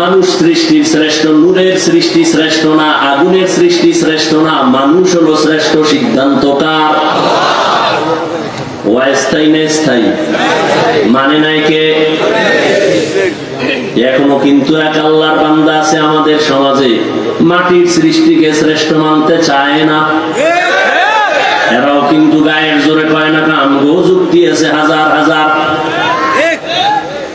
মানুষ সৃষ্টির শ্রেষ্ঠ, নূরের সৃষ্টি শ্রেষ্ঠ না, আগুনের সৃষ্টি শ্রেষ্ঠ না, মানুষ হলো শ্রেষ্ঠ সিদ্ধান্তকার মানে নাই কে? এখনও কিন্তু এক আল্লাহর বান্দা আছে আমাদের সমাজে। মাটির সৃষ্টিকে শ্রেষ্ঠ মানতে চায় না। এরাও কিন্তু গায়ের জোরে কয় না আমগো যুক্তি আছে হাজার হাজার।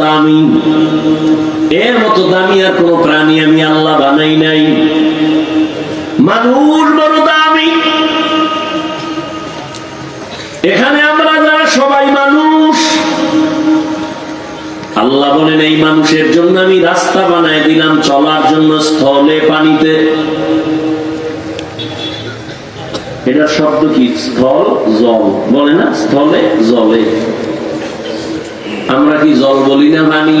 দামি এর মতো দামি আর প্রাণী আমি আল্লাহ বানাই নাই। মানুষ বড় দামি। এখানে আমরা যারা সবাই মানুষ, আল্লাহ বলেন, এই মানুষের জন্য আমি রাস্তা বানায় দিলাম, চলার জন্য স্থলে পানিতে। এটা শব্দ কি? স্থল, জল। বলে না? স্থলে, জলে। আমরা কি জল বলি না পানি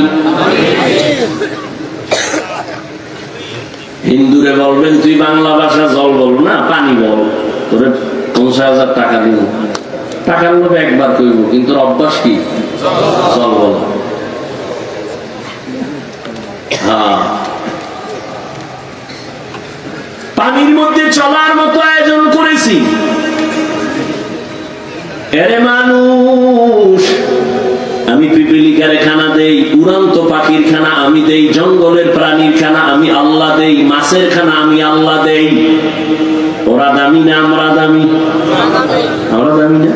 হিন্দুরে বলবেন, তুই বাংলা ভাষা জল বল না, পানি বল। তোরে পঞ্চাশ হাজার টাকা দিব। টাকার লোভে একবার কইব, কিন্তু অভ্যাস কি? জল বলা। হ্যাঁ। পানির মধ্যে চলার মতো আয়োজন করেছি। এরে মানুষ উড়ান্ত পাখির খানা আমি দেই, জঙ্গলের প্রাণীর খানা আমি আল্লাহ দেই, মাছের খানা আমি আল্লাহ দেই। ওরা দামি না আমরা দামি? আমরা দামি না?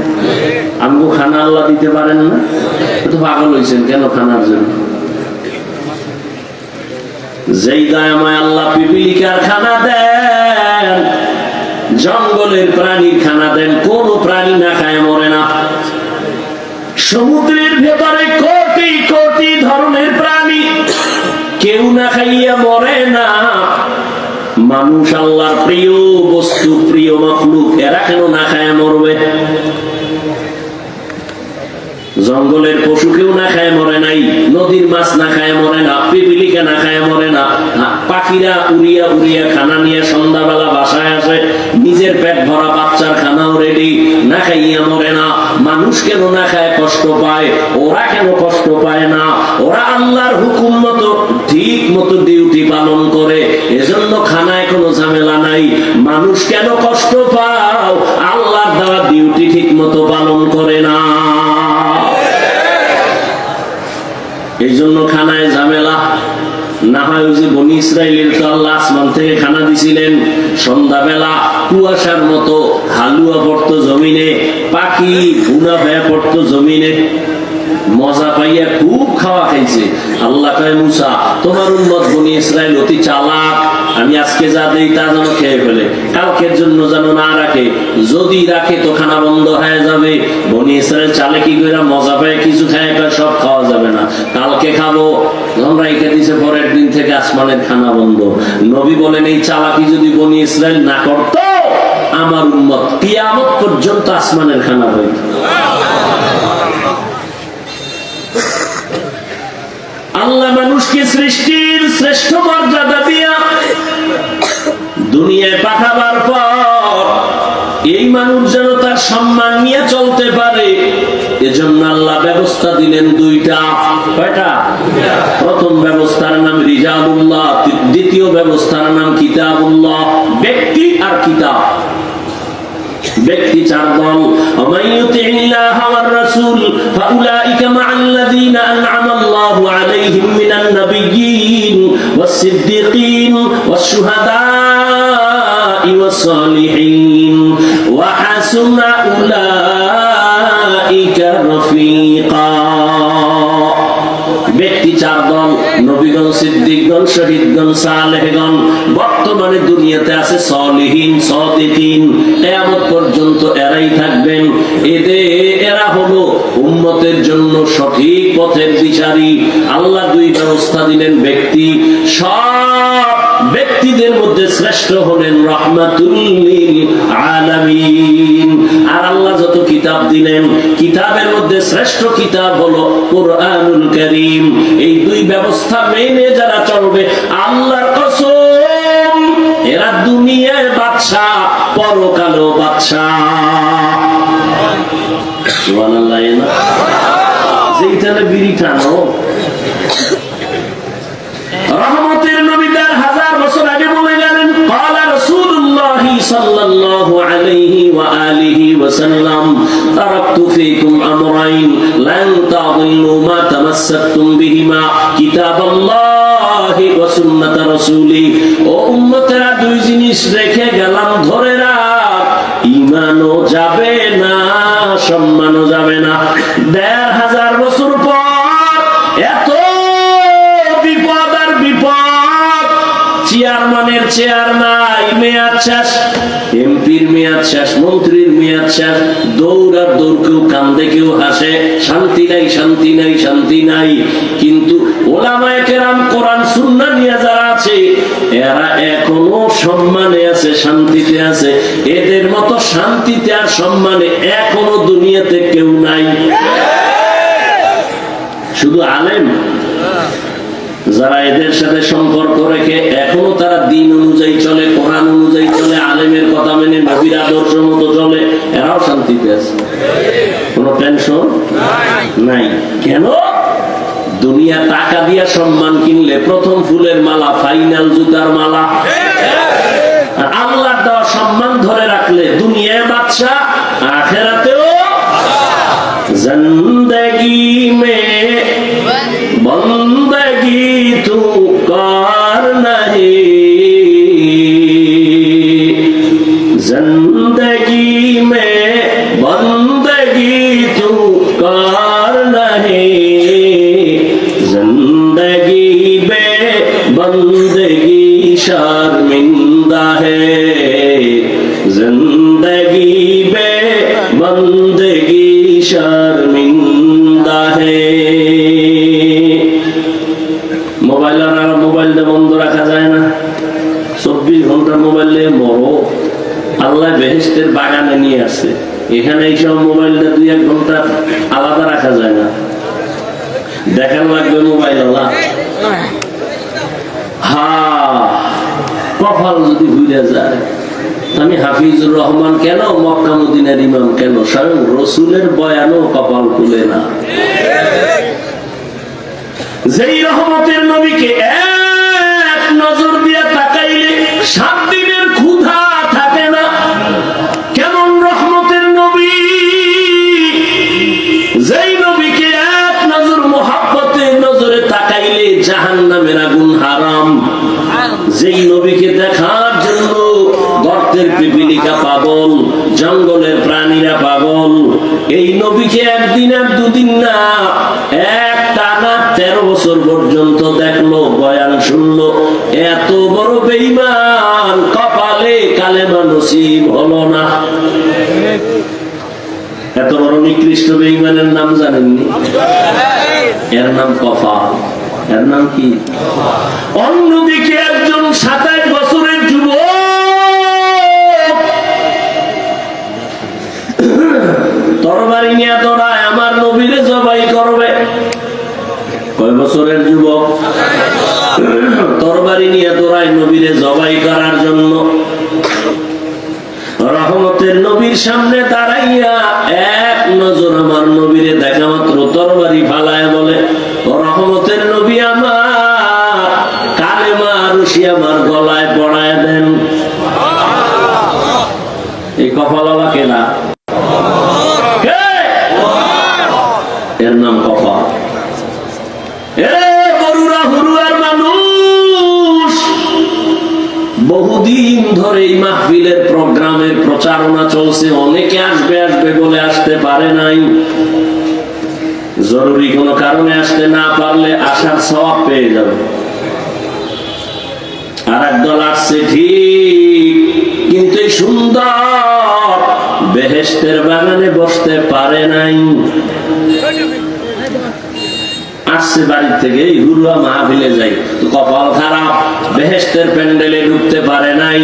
আমগো খানা আল্লাহ দিতে পারেন না? তো পাগল হয়েছেন কেন খানার জন্য? যেই দায়ামায় আল্লাহ পিপিলিকার খানা দেন, জঙ্গলের প্রাণীর খানা দেন, কোন প্রাণী না খায়, মরে না। সমুদ্রের ভেতরে কোটি কোটি ধরনের প্রাণী কেউ না খাইয়া মরে না। মানুষ আল্লাহর প্রিয় বস্তু, প্রিয় মখলুক, এরা কেন না খায় মরবে? জঙ্গলের পশু কেউ না খায় মরে নাই। নদীর মাছ না খায় মরে না, পিপিলিকা না খায় মরে না পাখিরা উড়িয়া উড়িয়া খানা নিয়ে সন্ধ্যাবেলা বাসায় আসে, নিজের পেট ভরা বাচ্চার খানাও রেডি না খাইয়া মরে না। মানুষ কেন না খায় কষ্ট পায়? ওরা কেন কষ্ট পায় না? ওরা আল্লাহর হুকুম মতো, ঠিক মতো ডিউটি পালন করে। এজন্য খানায় কোনো ঝামেলা নাই। মানুষ কেন কষ্ট পাও আল্লাহর দ্বারা ডিউটি ঠিক মতো পালন করে না। এই জন্য খানায় ঝামেলা। না হয় যে বনি ইসরায়েলের তো আল্লাহ আসমান থেকে খানা দিছিলেন। সন্ধ্যাবেলা কুয়াশার মতো হালুয়া পড়তো জমিনে, পাখি, ভুনা ভেয়া পড়তো জমিনে। মজা পাইয়া খুব খাওয়া খাইছে। আল্লাহ কয়, মুসা, তোমার উন্মত বনি ইসরায়েল অতি চালাক। আমি আজকে যা দেই তা যেন খেয়ে ফেলে। কালকের জন্য যেন না রাখে। যদি রাখে তো খানা বন্ধ হয়ে যাবে। বনি ইসরায়েল চালে কি করে মজা পায়, কিছু খায়, কয়, সব খাওয়া যাবে না। কালকে খাব। আমরা রেখে দিছে, পরের দিন থেকে আসমানের খানা বন্ধ। নবী বলেন, এই চালাকি যদি বনি ইসরায়েল না করতো, আমার উন্মত কিয়ামত পর্যন্ত আসমানের খানা হইত। আল্লাহ মানুষকে সৃষ্টির শ্রেষ্ঠ মর্যাদা দিয়া দুনিয়ায় পাঠাবার পর এই মানুষ যেন তার সম্মান নিয়ে চলতে পারে, এজন্য আল্লাহ ব্যবস্থা দিলেন দুইটা। কয়টা? প্রথম ব্যবস্থার নাম রিজাবুল্লাহ দ্বিতীয় ব্যবস্থার নাম কিতাবুল্লাহ, ব্যক্তি আর কিতাব। ব্যক্তি চার দল আমাইয়ুতিল্লাহ ওয়ার রাসূল ফাউলাইকা মা'আল্লাযীনা আনআমাল্লাহু আলাইহিম মিনান নাবিয়্যিন ওয়াস সিদ্দীকিন ওয়াস শুহাদাই ওয়াস সালিহিন ওয়া হাসুনা উলাইকা রফীক নবীগণ সিদ্দিকগণ, শহীদগণ, সালেহগণ, বর্তমানে দুনিয়াতে আছে সলিহীন সতীন কেয়ামত পর্যন্ত এরাই থাকবেন। এদের এরা হলো উম্মতের জন্য সঠিক পথের বিচারী। আল্লাহ দুই ব্যবস্থা দিলেন ব্যক্তি। সব ব্যক্তিদের মধ্যে শ্রেষ্ঠ হলেন রহমাতুল্লিল আর আল্লাহ যত কিতাব দিলেন, কিতাবের মধ্যে শ্রেষ্ঠ কিতাব হলো কোরআনুল করিম। এই দুই ব্যবস্থা মেনে যারা চলবে, আল্লাহর কসম, এরা দুনিয়ার বাদশা পরকালেও বাদশা সুবহানাল্লাহ যেইখানে বিড়ি টানো ধরে রাখ। ঈমানও যাবে না, সম্মানও যাবে না। দেড় হাজার বছর পর এত বিপদ আর বিপদ, চেয়ারম্যানের চেয়ারম্যান এমপির মেয়াদ শেষ, মন্ত্রীর মেয়াদ শেষ। দৌড়ার দৌড় কেউ কান্দে, কেউ হাসে। শান্তি নাই শান্তি নাই শান্তি নাই। কিন্তু ওলামায়ে কোরআন, সুন্নাহ নিয়ে যারা আছে, এরা এখনও সম্মানে আছে, শান্তিতে আছে। এদের মতো শান্তিতে আর সম্মানে এখনও দুনিয়াতে কেউ নাই। শুধু আলেম? যারা এদের সাথে সম্পর্ক রেখে এখনও তারা দিন অনুযায়ী চলে, কোরআন অনুযায়ী চলে, আলেমের কথা মেনে, নবীর আদর্শ মতো চলে, এরাও শান্তিতে আছে। কোনো টেনশন নাই। কেন? দুনিয়া টাকা দিয়া সম্মান কিনলে প্রথম ফুলের মালা ফাইনাল জুতার মালা। আল্লাহ দেওয়া সম্মান ধরে রাখলে দুনিয়ায় বাচ্চা আখেরাতেও জিন্দগি মে বন্ধ بندگی শর্মিন্দা হে زندگی বে بندگی শর্মিন্দা হে মোবাইল আর মোবাইল বন্ধ রাখা যায় না। চব্বিশ ঘণ্টার মোবাইলে মরো। আল্লাহ বেহেস্তের বাগানে নিয়ে আসে। এখানে এইসব রহমান কেন? মক্কা মদিনার ইমাম কেন? স্বয়ং রসুলের বয়ানও কপাল খুলে না। যেই রহমতের নবীকে এক নজর দিয়ে তাকাইলে সাত দিনের ক্ষুধা থাকে না। কেমন রহমতের নবী? যেই নবীকে এক নজর মোহাব্বতের নজরে তাকাইলে জাহান নামের আগুন হারাম। যেই নবীকে নবীকে একদিন আর দুদিন না, এক টানা তেরো বছর পর্যন্ত দেখল, বয়ান শুনলো, এত বড় বেইমান কপালে কালেমা নসিব হলো না। এত বড় নিকৃষ্ট বেইমানের নাম জানেননি? এর নাম কফাল এর নাম কি? অন্যদিকে তরবারি নিয়ে দৌড়ায়, আমার নবীরে জবাই করবে। কয় বছরের যুবক? তরবারি নিয়ে দৌড়ায় নবীরে জবাই করার জন্য। রহমতের নবীর সামনে দাঁড়াইয়া এক নজর আমার নবীরে দেখা মাত্র তরবারি ফালায় বলে রহমতের নবী আমার, কালেমা রুশি আমার গলায় পড়ায় দেন। এই কপালা কেনা কে? এর নাম কপাল এ বরুরা হুরুয়ার মানুষ বহুদিন ধরে এই মাহফিলের প্রোগ্রামের প্রচারণা চলছে। অনেকে আসবে আসবে বলে আসতে পারে নাই। জরুরি কোনো কারণে আসতে না পারলে আসার সব পেয়ে যাবে। আর একদল আসছে ঠিক, কিন্তু সুন্দর বেহেস্তের বাগানে বসতে পারে নাই। আসছে বাড়ি থেকে হুরুয়া মাহফিলে যাই। তো কপাল খারাপ বেহেস্তের প্যান্ডেলে ঢুকতে পারে নাই।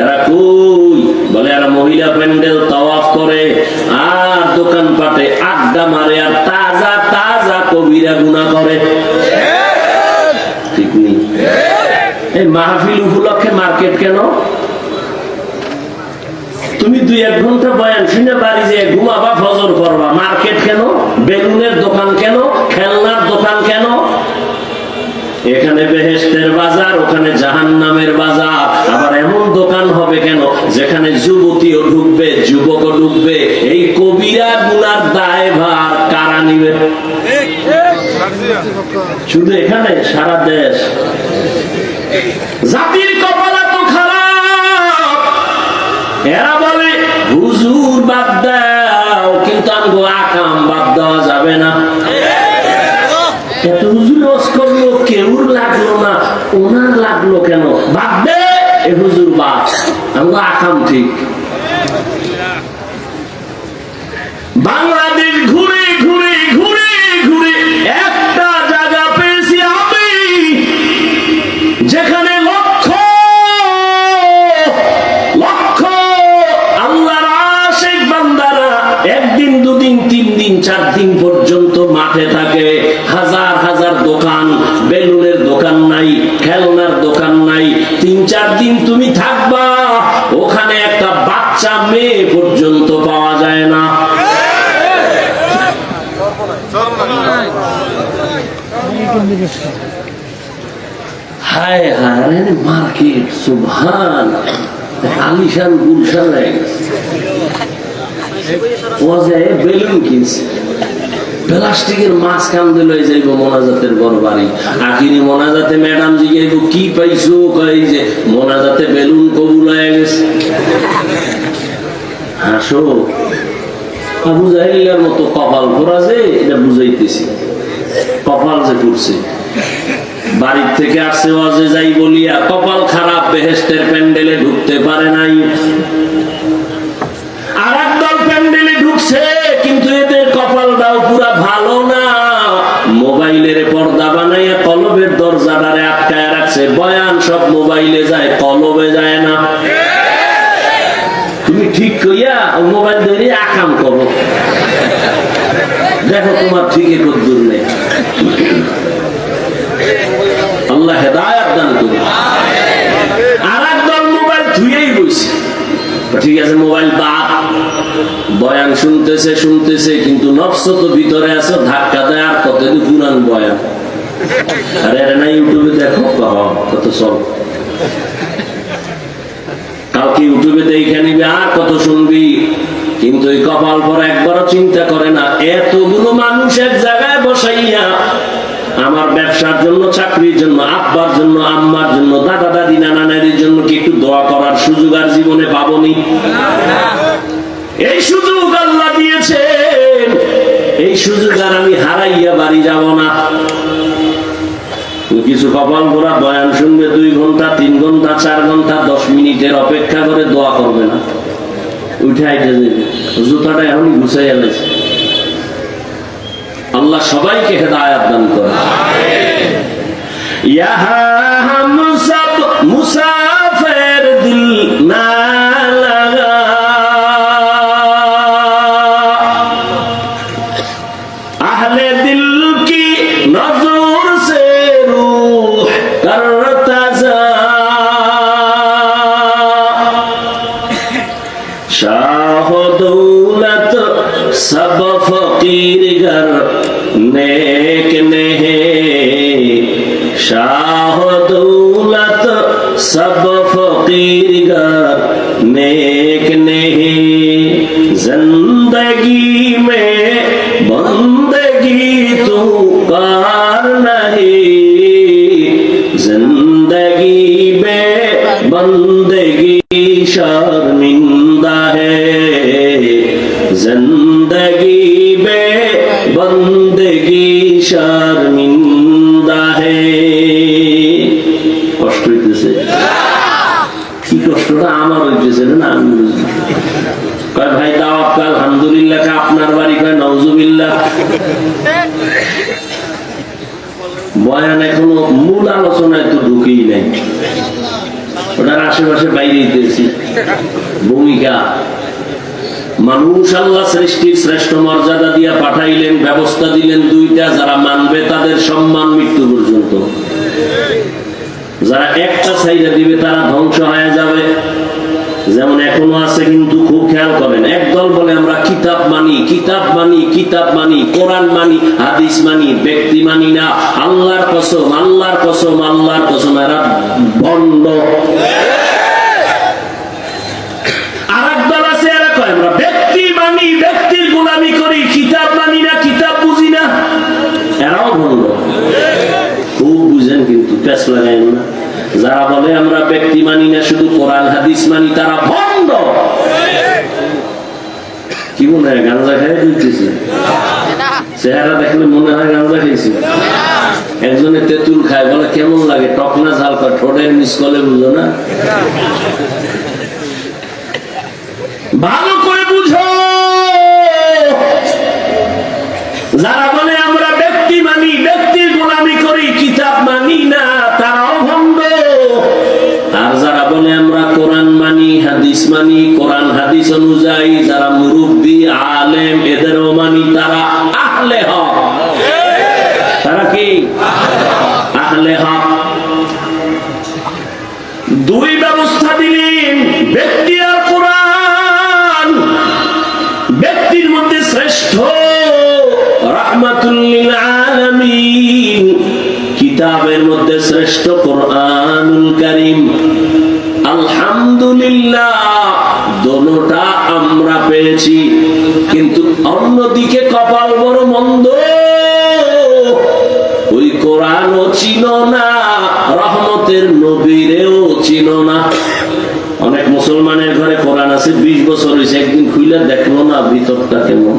এরা কই? বলে, এরা মহিলা প্যান্ডেল তাওয়াফ করে। আর দোকানপাটে আড্ডা মারে আর তাজা তাজা কবিরা গুণা করে। এই মাহফিল উপলক্ষে মার্কেট কেন? তুমি দুই, এক ঘণ্টা বয়ান শুনে বাড়ি যে ঘুমাবা, ফজর করবা। মার্কেট কেন? বেলুনের দোকান কেন? খেলনার দোকান কেন? এখানে বেহেস্তের বাজার, ওখানে জাহান নামের বাজার। আবার এমন দোকান হবে কেন? যেখানে যুবতীও ঢুকবে, যুবকও ঢুকবে। এই কবিরা গুনার দায় ভার কারা নিবে? শুধু এখানে, সারা দেশ। জাতির কপাল তো খারাপ। এরা হুজুর বাদ দাও, কিন্তু আমগো আকাম বাদ দেওয়া যাবে না। এত কেউর লাগল না লাগল কেন? বাদ দে, এ হুজুর ঠিক। হায় হায় মার্কেট সুবহান। আলিশান গুলশান হয়ে গেছে। বেলুন কিনছে। প্লাস্টিকের লই যাইব মোনাজাতের আখিরি মোনাজাতে ম্যাডাম কি পাইছো? কই যে মোনাজাতে বেলুন কবুল হয়ে গেছে। হাসো। আবু মতো কপাল করা যে, এটা বুঝাইতেছি। কপাল যে করছে বাড়ির থেকে আসছে ওয়াজে যাই বলিয়া কপাল খারাপ বেহেস্টের প্যান্ডেলে ঢুকতে পারে নাই। আর একদল প্যান্ডেলে ঢুকছে, কিন্তু এদের কপালটাও পুরা ভালো না। মোবাইলের পর্দা বানাইয়া কলবের দরজাটারে আটকায় রাখছে। বয়ান সব মোবাইলে যায়, কলবে যায় না। তুমি ঠিক কইয়া মোবাইল ধরে আকাম করো। দেখো তোমার ঠিকই কদ্দুর নেই। আল্লাহ দান করুন আর একদল মোবাইল ধুয়েই ঠিক আছে, মোবাইল বাদ। বয়ান শুনতেছে শুনতেছে, কিন্তু তো ভিতরে আছে, ধাক্কা দেয় আর বয়ান। নিবি আর কত শুনবি। কিন্তু এই কপাল পর একবারও চিন্তা করে না, এতগুলো মানুষ এক জায়গায় ব্যবসার জন্য, চাকরির জন্য, আব্বার জন্য, আম্মার জন্য, দাদা, দাদি, নানা, নানির জন্য কি একটু দোয়া করার সুযোগ আর জীবনে পাবনি? এই সুযোগ আল্লাহ দিয়েছেন। এই সুযোগ আর আমি হারাইয়া বাড়ি যাব না। কিছু কপাল ভরা বয়ান শুনবে, দুই ঘণ্টা, তিন ঘণ্টা, চার ঘণ্টা, দশ মিনিটের অপেক্ষা করে দোয়া করবে না। উঠে জুতাটা এখনই গুছাই গেছে আল্লাহ সবাইকে হেদায়াত দান করে। यहाँ शर्मिंदा है जिंदगी में बंदगी শর্মিন্দা হে কষ্ট হইতেছে কি কষ্টটা আমার হইতেছে রে না আমি বুঝি। কয় ভাই দাওয়াত কয় আলহামদুলিল্লাহ কা আপনার বাড়ি কয় নওজুবিল্লাহ বয়ান এখনো মূল আলোচনায় তো ঢুকেই নাই ওটার আশেপাশে বাইরে দিতেছি। ভূমিকা। মানুষ আল্লাহ সৃষ্টির শ্রেষ্ঠ মর্যাদা দিয়া পাঠাইলেন, ব্যবস্থা দিলেন দুইটা, যারা মানবে তাদের সম্মান মৃত্যু পর্যন্ত। যারা একটা সাইডে দিবে, তারা ধ্বংস হয়ে যাবে। যেমন এখনও আছে কিন্তু খুব খেয়াল করেন, একদল বলে আমরা কিতাব মানি কিতাব মানি কিতাব মানি, কোরআন মানি, হাদিস মানি, ব্যক্তি মানি না, আল্লাহর কসম আল্লাহর কসম আল্লাহর কসম, এরা বন্ধ। আর আছে আমরা ব্যক্তি মানি করি, কিতাব মানি না বুঝি না খুব বুঝেন কিন্তু প্যাস লাগাই না। যারা বলে আমরা ব্যক্তি মানি না, শুধু কোরআন, হাদিস মানি, তারা ভণ্ড। কি মনে হয়, গাঁজা খাই দিতেছে চেহারা দেখলে মনে হয় গাঁজা খাইছে একজনে তেঁতুল খায়, বলে কেমন লাগে? টক না ঝাল কয়? ঠোঁটের মিস করলে বুঝো না? ভালো করে বুঝো। যারা বলে আমরা ব্যক্তি মানি, ব্যক্তির গোলামি করি, কিতাব মানি না। হাদিস মানি, কোরআন হাদিস অনুযায়ী যারা মুরব্বী, আলেম মানি তারা আহলে কি? আহলে কোরআন। শ্রেষ্ঠ কোরআনুল কারীম। আলহামদুলিল্লাহ আমরা পেয়েছি। কিন্তু অন্যদিকে কপাল বড় মন্দ। ওই কোরআনও চিনো না, রহমতের নবীরেও চিনো না। অনেক মুসলমানের ঘরে কোরআন আছে, বিশ বছর হয়েছে একদিন খুইলে দেখল না ভিতরটা কেমন।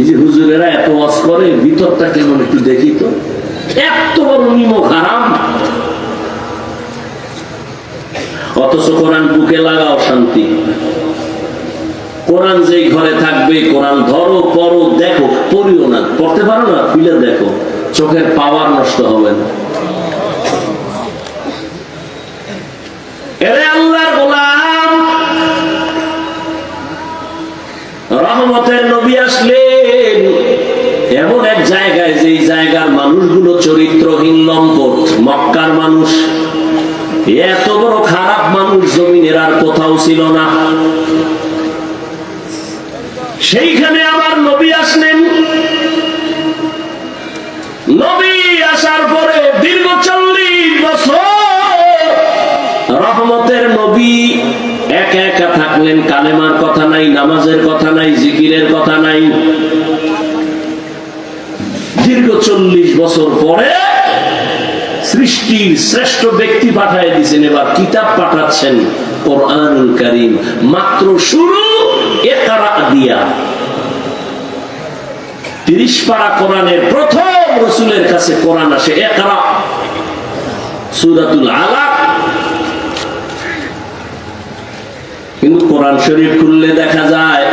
এই যে হুজুরেরা এত ওয়াজ করে, ভিতরটা কেমন একটু দেখি তো। এত বড় নিমক হারাম। অথচ কোরআন বুকে লাগাও শান্তি। কোরআন যেই ঘরে থাকবে, কোরআন ধরো, পড়ো, দেখো, পড়িও না। পড়তে পারো না? খুলে দেখো, চোখের পাওয়ার নষ্ট হবে না। রহমতের নবী আসলেন। এমন এক জায়গায় যেই জায়গার মানুষগুলো চরিত্রহীন, লম্পট, মক্কার মানুষ এত বড় খারাপ মানুষ জমিনের আর কোথাও ছিল না। সেইখানে আবার নবী আসলেন। নবী আসার পরে দীর্ঘ চল্লিশ বছর রহমতের নবী একা একা থাকলেন। কালেমার কথা নাই, নামাজের কথা নাই, জিকিরের কথা নাই। দীর্ঘ চল্লিশ বছর পরে সৃষ্টির শ্রেষ্ঠ ব্যক্তি পাঠায় দিয়েছেন এবার কিতাব পাঠাচ্ছেন কোরআনুল করিম। মাত্র শুরু দিয়া। তিরিশ কোরআনের প্রথম রসুলের কাছে কোরআন আসে। সুরাতুল কিন্তু কোরআন শরীফ খুললে দেখা যায়,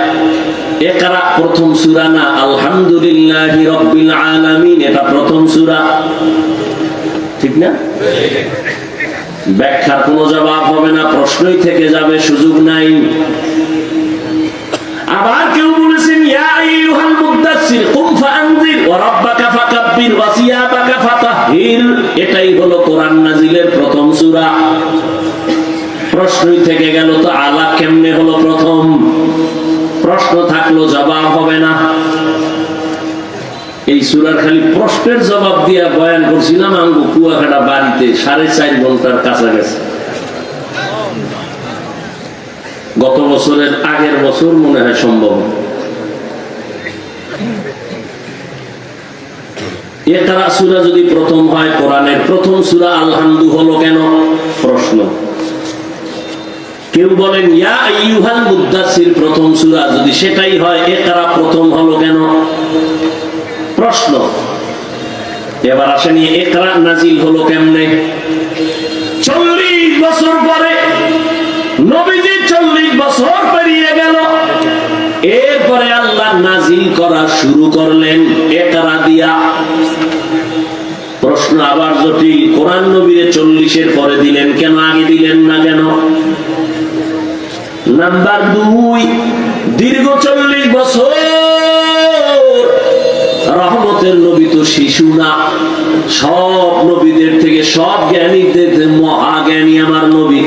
একরা প্রথম সূরা না। আলহামদুলিল্লাহ এটা প্রথম সূরা। ঠিক না? ব্যাখ্যার কোনো জবাব হবে না, প্রশ্নই থেকে যাবে, সুযোগ নাই। আবার কেউ বলেছেন এটাই হলো কোরআন প্রথম সূরা। প্রশ্নই থেকে গেল তো আলাপ কেমনে হলো প্রথম? প্রশ্ন থাকল, জবাব হবে না। এই সুরার খালি প্রশ্নের জবাব দিয়া বয়ান করছিলাম, আঙ্গু কুয়াকাটা বাড়িতে সাড়ে চার ঘণ্টার কাছাকাছি। গত বছরের আগের বছর মনে হয় সম্ভব। একরা সুরা যদি প্রথম হয়, কোরআনের প্রথম সুরা আলহামদু হলো কেন? প্রশ্ন। কেউ বলেন, ইয়া আইয়ুহাল মুদ্দাসির প্রথম সূরা। যদি সেটাই হয়, একরা প্রথম হলো কেন? প্রশ্ন। এবার আসেনি একরা নাজিল হলো কেমনে? চল্লিশ বছর পরে নবীজি চল্লিশ বছর পেরিয়ে গেল। এরপরে আল্লাহ নাজিল করা শুরু করলেন একরা দিয়া। প্রশ্ন আবার জটিল, কোরআন নবীরে চল্লিশের পরে দিলেন কেন, আগে দিলেন না কেন? নাম্বার দুই রহমতের নবী তো শিশু না। সব নবীদের থেকে সব জ্ঞানীদের থেকে মহাজ্ঞানী আমার নবী।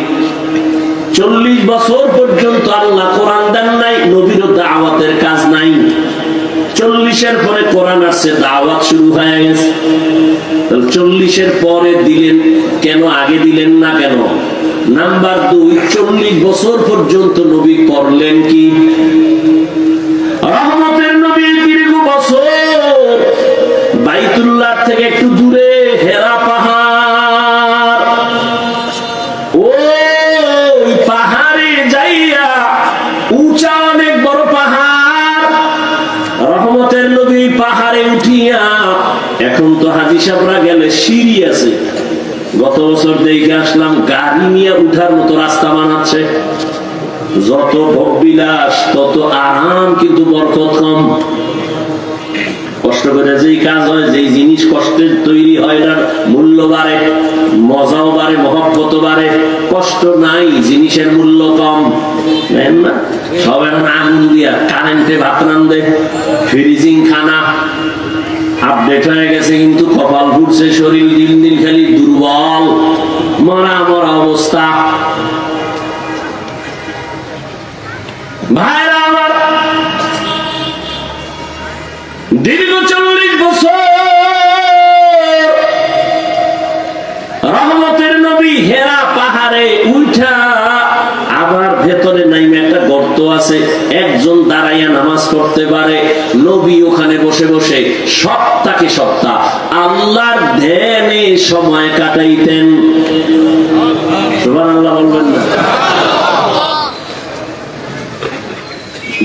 চল্লিশ বছর পর্যন্ত আল্লাহ কোরআন দেন নাই নবীর দাওয়াতের কাজ নাই। চল্লিশের পরে কোরআন আসছে, দাওয়াত শুরু হয়ে গেছে। চল্লিশের পরে দিলেন কেন, আগে দিলেন না কেন? নাম্বার দুই, চল্লিশ বছর পর্যন্ত নবী করলেন কি? এখন তো হাজি সাহরা গেলে সিঁড়ি আছে। গত বছর দেখে আসলাম, গাড়ি নিয়ে উঠার মতো রাস্তা বানাচ্ছে। যত ভোগ তত আরাম কিন্তু বরকত কম। কষ্ট করে যেই কাজ হয়, যেই জিনিস কষ্টের তৈরি হয় না, মূল্য বাড়ে, মজাও বাড়ে মহব্বত বাড়ে। কষ্ট নাই, জিনিসের মূল্য কম। না? সব এখন আগুন দিয়া কারেন্টে ভাত রান্ধে ফ্রিজিং খানা। আপডেট হয়ে গেছে কিন্তু কপাল ঘুরছে শরীর দিন দিন খালি দুর্বল। মরা মরা অবস্থা। দীর্ঘ চল্লিশ বছর রহমতের নবী হেরা পাহাড়ে উঠা আবার ভেতরে নাইমে একটা গর্ত আছে। দাঁড়াইয়া নামাজ পড়তে পারে, নবী ওখানে বসে বসে সপ্তাহে সপ্তাহ আল্লাহর ধ্যানে সময় কাটাইতেন। বলবেন না।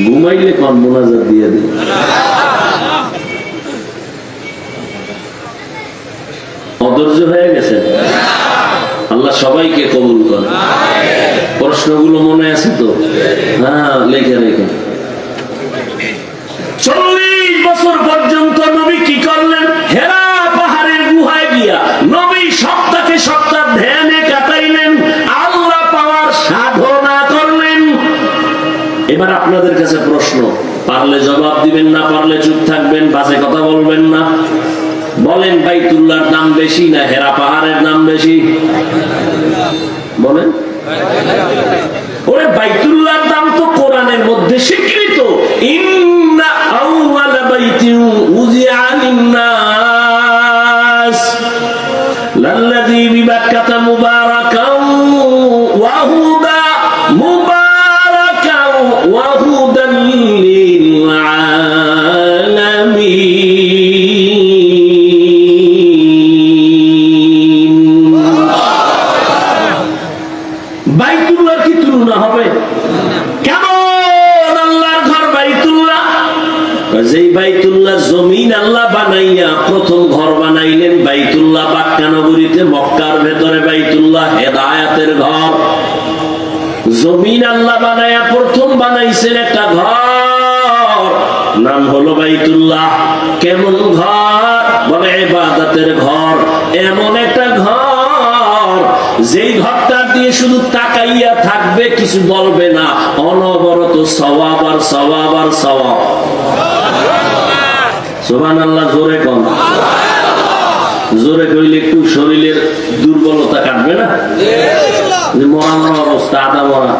ঘুমাইলে কন মোনাজাত দিয়ে দিন অধৈর্য হয়ে গেছে? আল্লাহ সবাইকে কবুল করে। প্রশ্নগুলো মনে আছে তো? হ্যাঁ লেখে রেখে চল্লিশ বছর পর্যন্ত নবী কি করলেন হেরা পাহাড়ের গুহায় গিয়া নবী সপ্তাহে সপ্তাহ ধ্যানে কাটাইলেন। আল্লাহ পাওয়ার সাধনা করলেন। এবার আপনাদের কাছে প্রশ্ন, পারলে জবাব দিবেন না, পারলে চুপ থাকবেন বাসে কথা বলবেন না। বলেন, বাইতুল্লাহর দাম বেশি না হেরা পাহাড়ের দাম বেশি? বলেন। বানাইছেন একটা ঘর। নাম হলো বাইতুল্লাহ। কেমন ঘর? বলে ইবাদতের ঘর। এমন একটা ঘর। যেই ঘরটা দিয়ে শুধু তাকাইয়া থাকবে কিছু বলবে না। অনবরত সওয়াব আর সওয়াব আর সওয়াব। সোহান আল্লাহ জোরে কম জোরে কইলে একটু শরীরের দুর্বলতা কাটবে না? মরা মরা অবস্থা আদা মরা।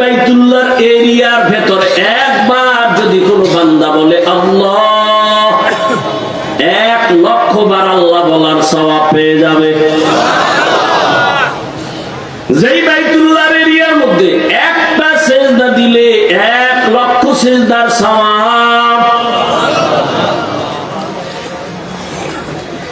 বাইতুল্লাহ এরিয়ার ভেতরে একবার যদি কোনো বান্দা বলে, আল্লাহ, এক লক্ষ বার আল্লাহ বলার সওয়াব পেয়ে যাবে। যেই বাইতুল্লাহর এরিয়ার মধ্যে একটা সেজদা দিলে এক লক্ষ সেজদার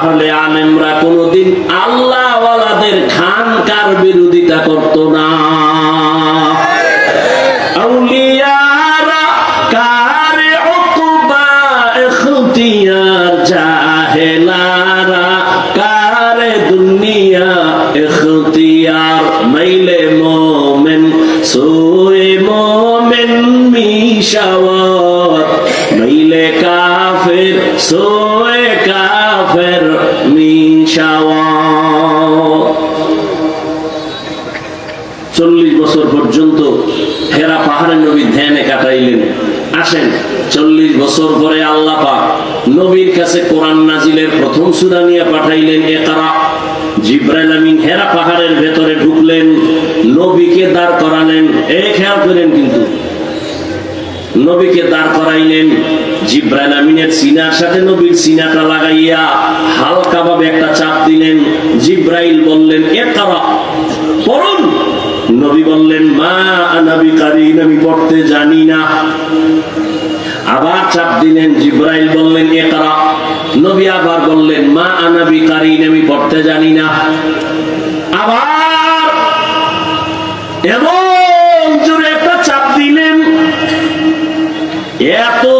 তাহলে আলেমরা কোনোদিন আল্লাহওয়ালাদের খানকার বিরোধিতা করত না। আউলিয়ারা কারে উকবা ইখতিয়ার কাফের মিশাওয়াত চল্লিশ বছর পর্যন্ত হেরা পাহাড়ের নবী ধ্যানে কাটাইলেন। আসেন, চল্লিশ বছর পরে আল্লাহ পাক নবীর কাছে কোরআন নাজিলের প্রথম সুরা নিয়ে পাঠাইলেন একরা জিব্রাইল আমিন হেরা পাহাড়ের ভেতরে ঢুকলেন, নবীকে দাঁড় করালেন। এ খেয়াল করেন কিন্তু, নবীকে দাঁড় করাইলেন জিব্রাইল আমিনের সিনার সাথে নবীর সিনাটা লাগাইয়া হালকা ভাবে একটা চাপ দিলেন। জিব্রাইল বললেন, এ তারা, পড়ুন। নবী বললেন, মা কারিন আমি পড়তে জানি না। আবার চাপ দিলেন, জিব্রাইল বললেন, এ তারা। নবী আবার বললেন, মা আনাবি কারিন আমি পড়তে জানি না। আবার এমন জোরে একটা চাপ দিলেন। এত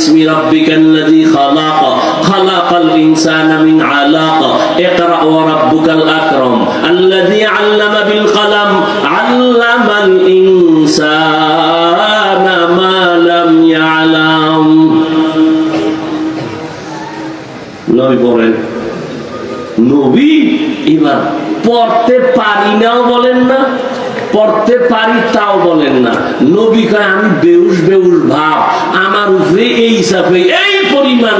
বিসমি রাব্বিকাল্লাযী খালাক খালাকাল ইনসানা মিন আলাক ইকরা ওয়া রাব্বুকাল আকরাম আল্লাযী আল্লামা বিল কলম আল্লামাল ইনসানা মা লাম ইয়ালাম নবী বলেন, নবী এবার পড়তে পারি নাও বলেন না, পড়তে পারি তাও বলেন না। নবী কয়, আমি বেউস বেউস ভাব। এই হিসাবে, এই পরিমাণ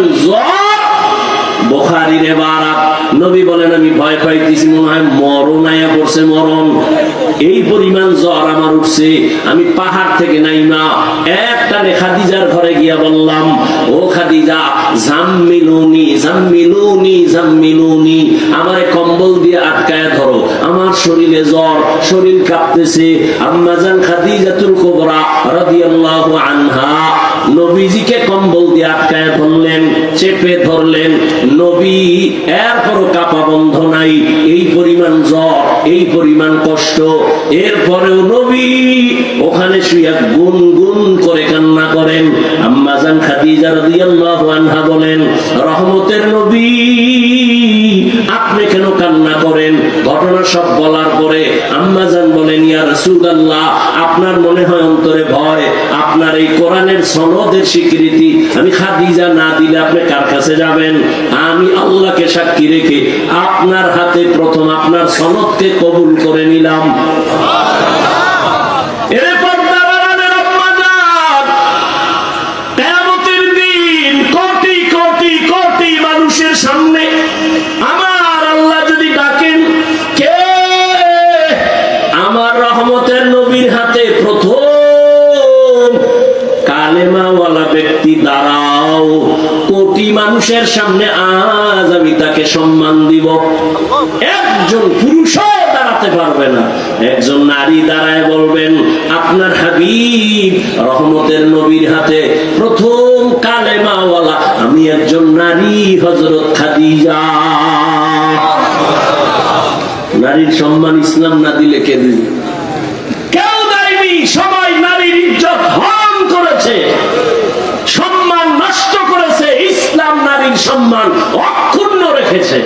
নবী বলেন, আমি ভয় পাইতেছি, মনে হয় মরণ আয়া পড়ছে, মরণ। এই পরিমাণ জ্বর আমার উঠছে, আমি পাহাড় থেকে নাই না একটা রে খাদিজার ঘরে গিয়া বললাম, ও খাদিজা, জাম্মিলুনি জাম্মিলুনি জাম্মিলুনি, আমারে কম্বল দিয়ে আটকায় ধরো, আমার শরীরে জ্বর, শরীর কাঁপতেছে। আম্মাজান খাদিজাতুল কুবরা রাদিয়াল্লাহু আনহা নবীজিকে কম্বল দিয়ে আটকায় ধরলেন, চেপে ধরলেন। নবী এরপরও কাপা বন্ধ নাই। এই পরিমাণ জ্বর, এই পরিমাণ কষ্ট। এরপরেও নবী ওখানে শুয়ে গুন গুন করে কান্না করেন। আম্মাজান খাদিজা রাদিয়াল্লাহু আনহা বলেন, রহমতের নবী সব বলার পরে আম্মাজান বলেন, ইয়া রাসূলুল্লাহ, আপনার মনে হয় অন্তরে ভয়। আপনার এই কোরআনের সনদের স্বীকৃতি আমি খাদিজা না দিলে আপনি কার কাছে যাবেন? আমি আল্লাহকে সাক্ষী রেখে আপনার হাতে প্রথম আপনার সনদকে কবুল করে নিলাম। মানুষের সামনে আজ আমি তাকে সম্মান দিব। একজন পুরুষও দাঁড়াতে পারবে না। একজন নারী দাঁড়ায় বলবেন, আপনার হাবিব রহমতের নবীর হাতে প্রথম আমি একজন নারী হজরত খাদিজা। নারীর সম্মান ইসলাম না দিলে কে দিবে? কেউ দেয়নি সবাই নারীর ইজ্জত হরণ করেছে সম্মান নষ্ট করেছে ইসলাম নারীর সম্মান অক্ষুণ্ণ রেখেছে।